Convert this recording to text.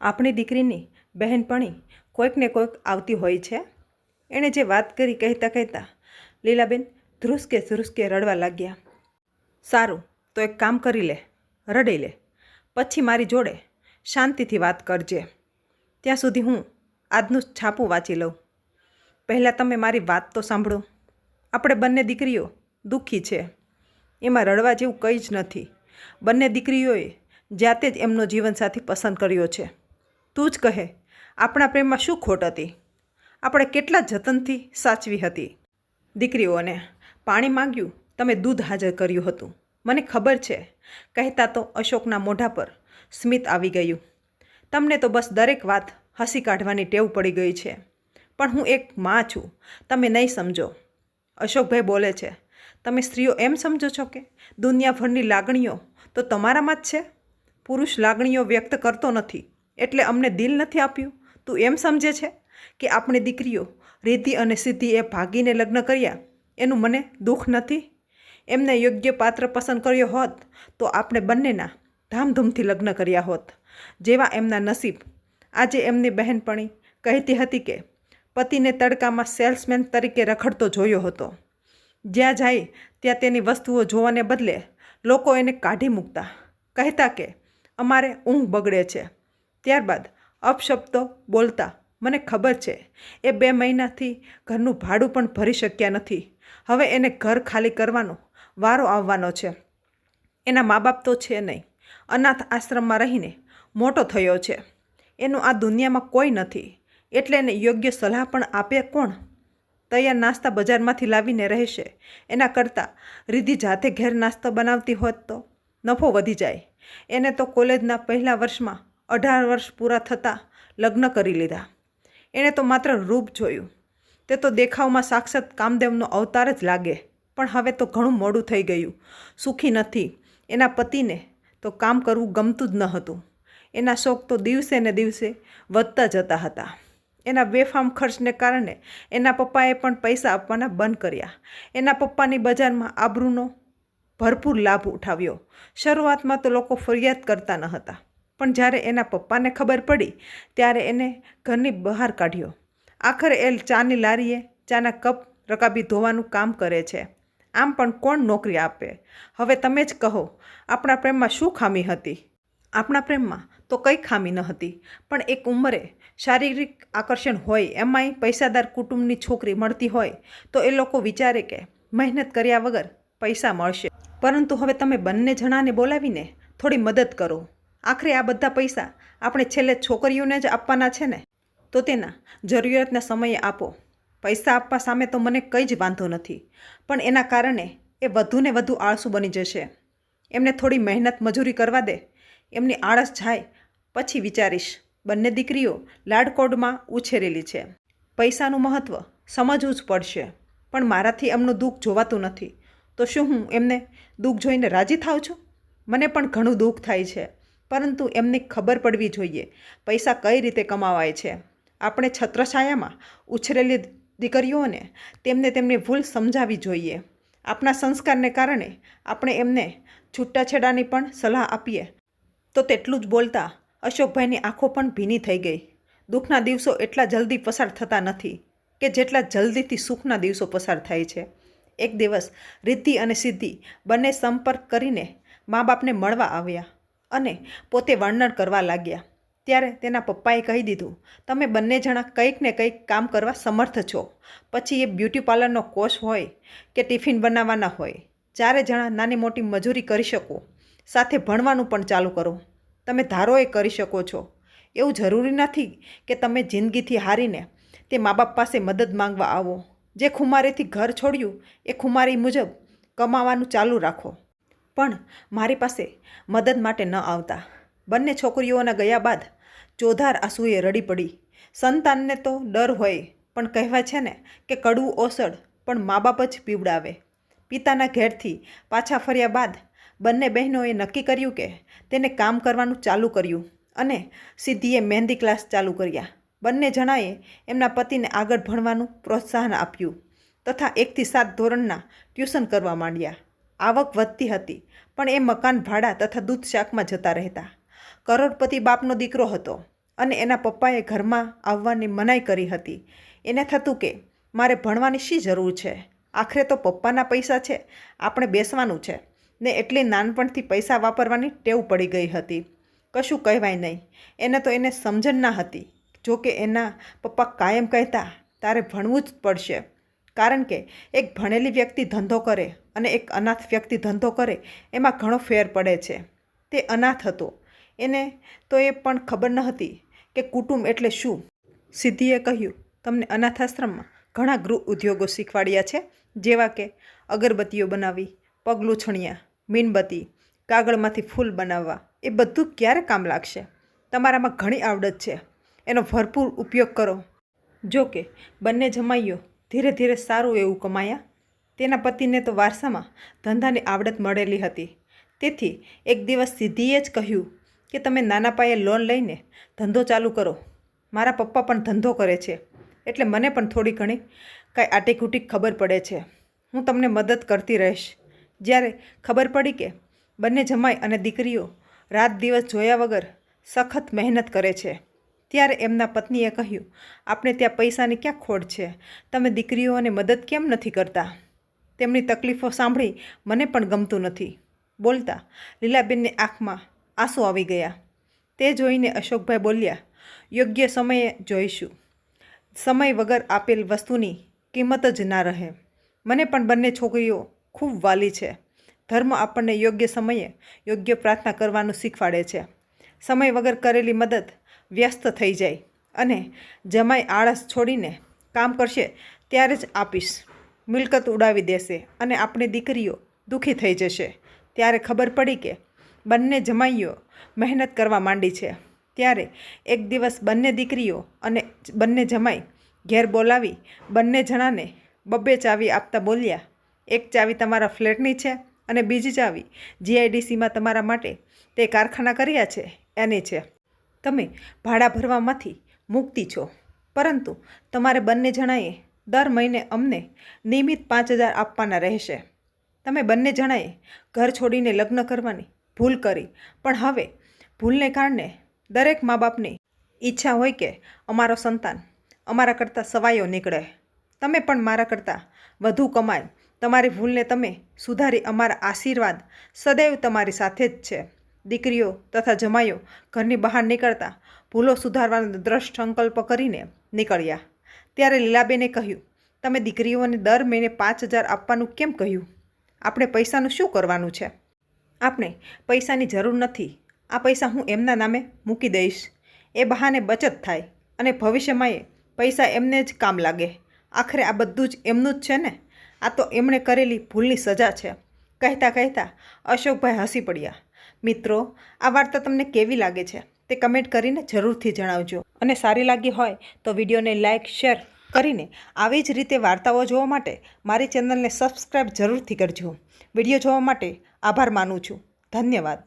આપણી દીકરીની બહેનપણી કોઈકને કોઈક આવતી હોય છે? એણે જે વાત કરી કહેતા કહેતા લીલાબેન ધ્રુસકે ધ્રુસકે રડવા લાગ્યા. સારું, તો એક કામ કરી લે, રડી લે. પછી મારી જોડે શાંતિથી વાત કરજે. ત્યાં સુધી હું આજનું છાપું વાંચી લઉં. પહેલાં તમે મારી વાત તો સાંભળો. આપણે બંને દીકરીઓ દુઃખી છે. એમાં રડવા જેવું કંઈ જ નથી. બંને દીકરીઓએ જાતે જ એમનો જીવનસાથી પસંદ કર્યો છે. તું જ કહે, આપણા પ્રેમમાં શું ખોટ હતી? આપણે કેટલા જતનથી સાચવી હતી? દીકરીઓને પાણી માંગ્યું, તમે દૂધ હાજર કર્યું હતું. મને ખબર છે, કહેતા તો અશોકના મોઢા પર સ્મિત આવી ગયું. તમને તો બસ દરેક વાત હસી કાઢવાની ટેવ પડી ગઈ છે, પણ હું એક માં છું, તમે નહીં સમજો. અશોકભાઈ બોલે છે, તમે સ્ત્રીઓ એમ સમજો છો કે દુનિયાભરની લાગણીઓ તો તમારામાં જ છે? પુરુષ લાગણીઓ વ્યક્ત કરતો નથી. એટલે અમને દિલ નથી આપ્યું. તું એમ સમજે છે કે આપણી દીકરીઓ રીતિ અને સિદ્ધિ એ ભાગીને લગ્ન કર્યા, એનું મને દુઃખ નથી. એમને યોગ્ય પાત્ર પસંદ કર્યો હોત તો આપણે બંનેના ધામધૂમથી લગ્ન કર્યા હોત. જેવા એમના નસીબ. આજે એમની બહેનપણી કહેતી હતી કે પતિને તડકામાં સેલ્સમેન તરીકે રખડતો જોયો હતો. જ્યાં જાય ત્યાં તેની વસ્તુઓ જોવાને બદલે લોકો એને કાઢી મૂકતા. કહેતા કે, અમારે ઊંઘ બગડે છે. ત્યારબાદ અપશબ્દો બોલતા મને ખબર છે, એ બે મહિનાથી ઘરનું ભાડું પણ ભરી શક્યા નથી. હવે એને ઘર ખાલી કરવાનો વારો આવવાનો છે. એના મા બાપ તો છે નહીં. અનાથ આશ્રમમાં રહીને મોટો થયો છે. એનું આ દુનિયામાં કોઈ નથી. એટલે એને યોગ્ય સલાહ પણ આપે કોણ? તૈયાર નાસ્તા બજારમાંથી લાવીને રહેશે. એના કરતાં રીધિ જાતે ઘેર નાસ્તો બનાવતી હોત તો નફો વધી જાય. એને તો કોલેજના પહેલા વર્ષમાં અઢાર વર્ષ પૂરા થતાં લગ્ન કરી લીધા. એણે તો માત્ર રૂપ જોયું. તે તો દેખાવમાં સાક્ષાત કામદેવનો અવતાર જ લાગે, પણ હવે તો ઘણું મોડું થઈ ગયું. સુખી નથી. એના પતિને તો કામ કરવું ગમતું જ ન હતું. એના શોખ તો દિવસે ને દિવસે વધતા જતા હતા. એના બેફામ ખર્ચને કારણે એના પપ્પાએ પણ પૈસા આપવાના બંધ કર્યા. એના પપ્પાની બજારમાં આબરૂનો ભરપૂર લાભ ઉઠાવ્યો. શરૂઆતમાં તો લોકો ફરિયાદ કરતા ન હતા. પણ જ્યારે એના પપ્પાને ખબર પડી, ત્યારે એને ઘરની બહાર કાઢ્યો. આખરે એ ચાની લારીએ ચાના કપ રકાબી ધોવાનું કામ કરે છે. આમ પણ કોણ નોકરી આપે? હવે તમે જ કહો, આપણા પ્રેમમાં શું ખામી હતી? આપણા પ્રેમમાં તો કંઈ ખામી ન હતી, પણ એક ઉંમરે શારીરિક આકર્ષણ હોય, એમાંય પૈસાદાર કુટુંબની છોકરી મળતી હોય, તો એ લોકો વિચારે કે મહેનત કર્યા વગર પૈસા મળશે. પરંતુ હવે તમે બંને જણાને બોલાવીને થોડી મદદ કરો. આખરે આ બધા પૈસા આપણે છેલ્લે છોકરીઓને જ આપવાના છે ને? તો તેના જરૂરિયાતના સમયે આપો. પૈસા આપવા સામે તો મને કંઈ જ વાંધો નથી, પણ એના કારણે એ વધુને વધુ આળસુ બની જશે. એમને થોડી મહેનત મજૂરી કરવા દે, એમની આળસ જાય, પછી વિચારીશ, બંને દીકરીઓ લાડકોડમાં ઉછેરેલી છે. પૈસાનું મહત્ત્વ સમજવું જ પડશે, પણ મારાથી એમનું દુઃખ જોવાતું નથી. તો શું હું એમને દુઃખ જોઈને રાજી થાઉં છું? મને પણ ઘણું દુઃખ થાય છે. પરંતુ એમને ખબર પડવી જોઈએ, પૈસા કઈ રીતે કમાવાય છે. આપણે છત્રછાયામાં ઉછરેલી દીકરીઓને તેમને તેમની ભૂલ સમજાવવી જોઈએ. આપણા સંસ્કારને કારણે આપણે એમને છૂટાછેડાની પણ સલાહ આપીએ. તો તેટલું જ બોલતા અશોકભાઈની આંખો પણ ભીની થઈ ગઈ. દુઃખના દિવસો એટલા જલ્દી પસાર થતા નથી કે જેટલા જલ્દીથી સુખના દિવસો પસાર થાય છે. એક દિવસ રિદ્ધિ અને સિદ્ધિ બંને સંપર્ક કરીને મા બાપને મળવા આવ્યા. અને પોતે વર્ણન કરવા લાગ્યા. ત્યારે તેના પપ્પાએ કહી દીધું, તમે બંને જણા કંઈક ને કંઈક કામ કરવા સમર્થ છો. પછી એ બ્યુટી પાર્લરનો કોર્સ હોય કે ટિફિન બનાવવાના હોય, ચારે જણા નાની મોટી મજૂરી કરી શકો. સાથે ભણવાનું પણ ચાલુ કરો. તમે ધારો એ કરી શકો છો. એવું જરૂરી નથી કે તમે જિંદગીથી હારીને તે મા બાપ પાસે મદદ માંગવા આવો. જે ખુમારીથી ઘર છોડ્યું, એ ખુમારી મુજબ કમાવાનું ચાલુ રાખો. પણ મારી પાસે મદદ માટે ન આવતા. બંને છોકરીઓના ગયા બાદ ચોધાર આંસુએ રડી પડી. સંતાનને તો ડર હોય, પણ કહેવાય છે ને કે કડવું ઓસડ પણ મા બાપ જ પીવડાવે. પિતાના ઘેરથી પાછા ફર્યા બાદ બંને બહેનોએ નક્કી કર્યું કે તેને કામ કરવાનું ચાલુ કર્યું અને સિદ્ધિએ મહેંદી ક્લાસ ચાલુ કર્યા. બંને જણાએ એમના પતિને આગળ ભણવાનું પ્રોત્સાહન આપ્યું તથા એકથી સાત ધોરણના ટ્યુશન કરવા માંડ્યા. આવક વધતી હતી, પણ એ મકાન ભાડા તથા દૂધ શાકમાં જતા રહેતા. કરોડપતિ બાપનો દીકરો હતો અને એના પપ્પાએ ઘરમાં આવવાની મનાઈ કરી હતી. એને થતું કે, મારે ભણવાની શી જરૂર છે? આખરે તો પપ્પાના પૈસા છે, આપણે બેસવાનું છે. ને એટલી નાનપણથી પૈસા વાપરવાની ટેવ પડી ગઈ હતી. કશું કહેવાય નહીં. એને તો એને સમજણ ના હતી. જો કે એના પપ્પા કાયમ કહેતા, તારે ભણવું જ પડશે. કારણ કે એક ભણેલી વ્યક્તિ ધંધો કરે અને એક અનાથ વ્યક્તિ ધંધો કરે, એમાં ઘણો ફેર પડે છે. તે અનાથ હતો. એને તો એ પણ ખબર ન હતી કે કુટુંબ એટલે શું. સિદ્ધિએ કહ્યું, તમને અનાથાશ્રમમાં ઘણા ગૃહ ઉદ્યોગો શીખવાડ્યા છે, જેવા કે અગરબત્તીઓ બનાવવી પગલુંછણિયા મીણબત્તી, કાગળમાંથી ફૂલ બનાવવા. એ બધું ક્યારે કામ લાગશે? તમારામાં ઘણી આવડત છે. એનો ભરપૂર ઉપયોગ કરો. જો કે, બંને જમાઈઓ ધીરે ધીરે સારું એવું કમાયા. તેના પતિને તો વારસામાં ધંધાની આવડત મળેલી હતી. તેથી એક દિવસ સીધીએ જ કહ્યું કે તમે નાના પાયે લોન લઈને ધંધો ચાલુ કરો. મારા પપ્પા પણ ધંધો કરે છે. એટલે મને પણ થોડી ઘણી કાંઈ આટીકૂટી ખબર પડે છે. હું તમને મદદ કરતી રહીશ. જ્યારે ખબર પડી કે બંને જમાઈ અને દીકરીઓ રાત દિવસ જોયા વગર સખત મહેનત કરે છે. ત્યારે એમના પત્નીએ કહ્યું, આપણે ત્યાં પૈસાની ક્યાં ખોટ છે? તમે દીકરીઓને મદદ કેમ નથી કરતા? તેમની તકલીફો સાંભળી મને પણ ગમતું નથી. બોલતા લીલાબેનની આંખમાં આંસુ આવી ગયા. તે જોઈને અશોકભાઈ બોલ્યા, યોગ્ય સમયે જોઈશું. સમય વગર આપેલ વસ્તુની કિંમત જ ના રહે. મને પણ બંને છોકરીઓ ખૂબ વાલી છે. ધર્મ આપણને યોગ્ય સમયે યોગ્ય પ્રાર્થના કરવાનું શીખવાડે છે. સમય વગર કરેલી મદદ વ્યસ્ત થઈ જાય અને જમાઈ આળસ છોડીને કામ કરશે ત્યારે જ આપીશ. મિલકત ઉડાવી દેશે અને આપણી દીકરીઓ દુઃખી થઈ જશે. ત્યારે ખબર પડી કે બંને જમાઈઓ મહેનત કરવા માંડી છે. ત્યારે એક દિવસ બંને દીકરીઓ અને બંને જમાઈ ઘેર બોલાવી બંને જણાને બબ્બે ચાવી આપતા બોલ્યા, એક ચાવી તમારા ફ્લેટની છે અને બીજી ચાવી જીઆઈડીસીમાં તમારા માટે. તે કારખાના કર્યા છે, એની છે. તમે ભાડા ભરવામાંથી મુક્તિ છો. પરંતુ તમારે બંને જણાએ દર મહિને અમને નિયમિત પાંચ હજાર આપવાના રહેશે. તમે બંને જણાએ ઘર છોડીને લગ્ન કરવાની ભૂલ કરી. પણ હવે ભૂલને કારણે દરેક મા બાપની ઈચ્છા હોય કે અમારો સંતાન અમારા કરતાં સવાયો નીકળે. તમે પણ મારા કરતાં વધુ કમાય. તમારી ભૂલને તમે સુધારી અમારા આશીર્વાદ સદૈવ તમારી સાથે જ છે. દીકરીઓ તથા જમાઈઓ ઘરની બહાર નીકળતા ભૂલો સુધારવાનો દ્રઢ સંકલ્પ કરીને નીકળ્યા. ત્યારે લીલાબેને કહ્યું, તમે દીકરીઓને દર મહિને પાંચ હજાર આપવાનું કેમ કહ્યું? આપણે પૈસાનું શું કરવાનું છે? આપણે પૈસાની જરૂર નથી. આ પૈસા હું એમના નામે મૂકી દઈશ. એ બહાને બચત થાય અને ભવિષ્યમાં એ પૈસા એમને જ કામ લાગે. આખરે આ બધું જ એમનું જ છે ને? આ તો એમણે કરેલી ભૂલની સજા છે. કહેતા કહેતા અશોકભાઈ હસી પડ્યા. મિત્રો, આ વાર્તા તમને કેવી લાગે છે તે કમેન્ટ કરીને જરૂરથી જણાવજો. અને સારી લાગી હોય તો વિડીયોને લાઇક શેર કરીને આવી જ રીતે વાર્તાઓ જોવા માટે મારી ચેનલને સબસ્ક્રાઈબ જરૂરથી કરજો. વીડિયો જોવા માટે આભાર માનું છું. ધન્યવાદ.